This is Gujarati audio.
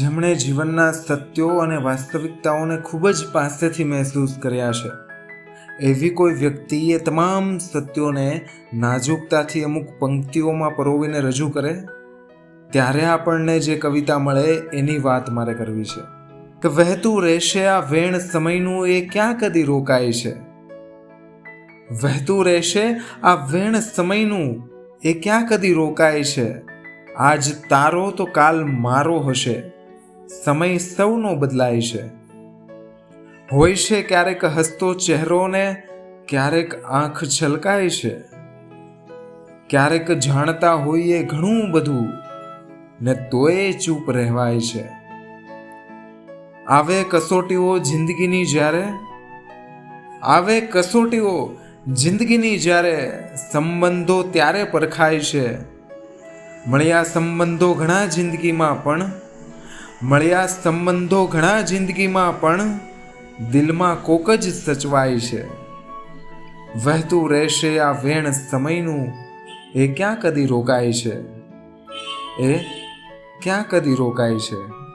જેમણે જીવનના સત્યો અને વાસ્તવિકતાઓને ખૂબ જ પાસેથી મહેસૂસ કર્યા છે. એવી કોઈ વ્યક્તિએ તમામ સત્યોને નાજુકતાથી અમુક પંક્તિઓમાં પરોવીને રજૂ કરે? ત્યારે આપણને જે કવિતા મળે એની વાત મારે કરવી છે. કે વહેતું રહેશે આ વેણ સમયનું એ ક્યાં કદી રોકાય છે? વહેતું રહેશે આ વેણ સમયનું એ ક્યાં કદી રોકાય છે? આજ તારો તો કાલ મારો હશે. સમય સૌનો બદલાય છે. હોય છે ક્યારેક હસતો ચહેરો ને ક્યારેક આંખ છલકાય છે. ક્યારેક જાણતા હોઈએ ઘણું બધું, ને તોય ચૂપ રહેવાય છે. આવે કસોટીઓ જિંદગીની જ્યારે, આવે કસોટીઓ જિંદગીની જ્યારે સંબંધો ત્યારે પરખાય છે. મળ્યા સંબંધો ઘણા જિંદગીમાં પણ મળ્યા સંબંધો ઘણા જિંદગીમાં પણ દિલમાં કોક જ સચવાય છે. વહેતું રહેશે આ વેણ સમયનું, એ ક્યાં કદી રોકાય છે? એ ક્યાં કદી રોકાય છે?